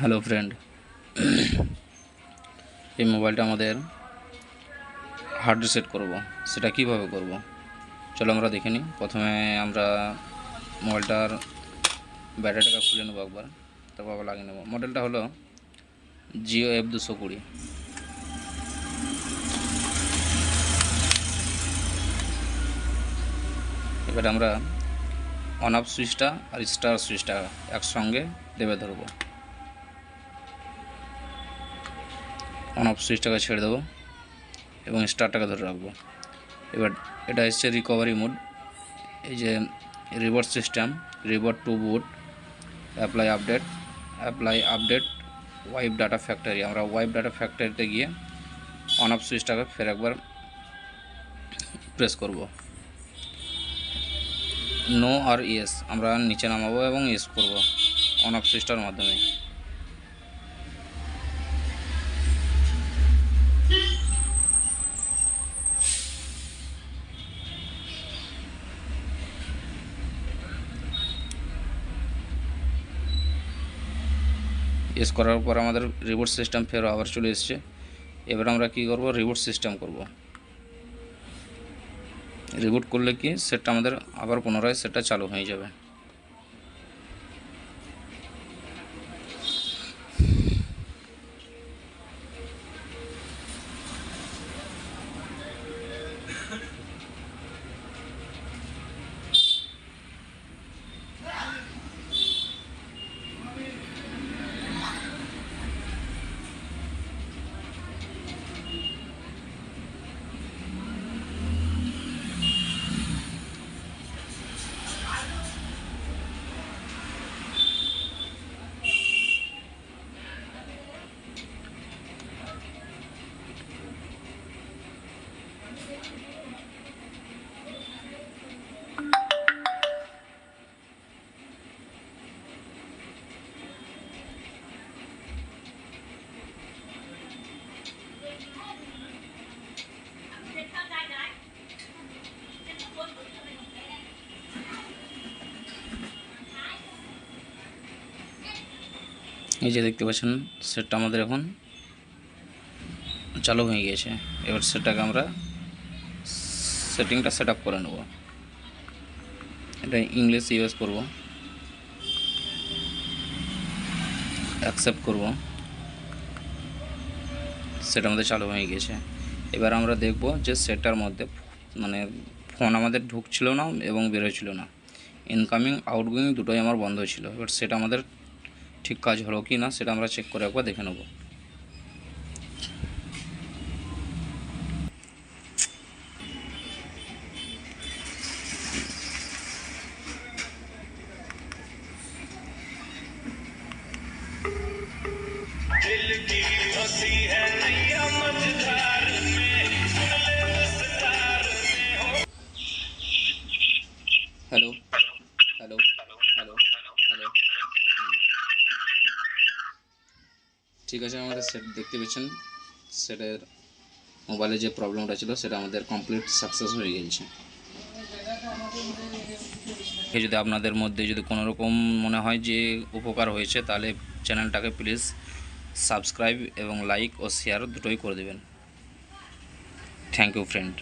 Hello friend এই মোবাইলটা আমাদের হার্ড রিসেট করব। সেটা কীভাবে করব? চলো আমরা দেখে নিই। প্রথমে আমরা মোবাইলটার ব্যাটারিটাকে খুলে নেব একবার। তারপর আবার লাগিয়ে নেব। মডেলটা হলো জিও এফ দুশো কুড়ি। এবার আমরা অন অফ সুইচটা আর স্টার সুইচটা একসঙ্গে দেবে ধরবো। অন অফ সুইচটাকে ছেড়ে দেবো এবং স্টারটাকে ধরে রাখব। এবার এটা এসছে রিকভারি মোড এই যে reverse system river to boot apply update apply update wipe data factory আমরা ওয়াইপ ডাটা ফ্যাক্টরিতে গিয়ে অন অফ সুইচটাকে ফের একবার প্রেস করব। নো আর ইয়েস আমরা নিচে নামাবো এবং ইয়েস করব অন অফ সুইচটার মাধ্যমে। ইয়েস করার পর আমাদের রিবোট সিস্টেম ফের আবার চলে এসছে। এবার আমরা কি করব? রিবোট সিস্টেম করব। রিবোট করলে কি? সেটটা আমাদের আবার পুনরায় সেটটা চালু হয়ে যাবে। এই যে দেখতে পাচ্ছেন সেটটা আমাদের এখন চালু হয়ে গিয়েছে। এবার সেটাকে আমরা সেটিংটা সেট আপ করে নেব। এটা ইংলিশ ইউজ করব। অ্যাকসেপ্ট করব। সেটা আমাদের চালু হয়ে গিয়েছে। এবার আমরা দেখব যে সেটার মধ্যে মানে ফোন আমাদের ঢুকছিল না এবং বেরোচ্ছিল না। ইনকামিং আউটগোয়িং দুটোই আমার বন্ধ ছিল। এবার সেটা আমাদের ঠিক কাজ হলো কি না সেটা আমরা চেক করে একবার দেখে নেব दिल की ঠিক আছে, আমাদের সেট দেখতে পেয়েছেন। সেটের মোবাইলে যে প্রবলেমটা ছিল, সেটা আমাদের কমপ্লিট সাকসেস হয়ে গেছে যদি আপনাদের মধ্যে যদি কোনো রকম মনে হয় যে উপকার হয়েছে, তাহলে চ্যানেলটাকে প্লিজ সাবস্ক্রাইব এবং লাইক ও শেয়ার দুটোই করে দেবেন। Thank you friend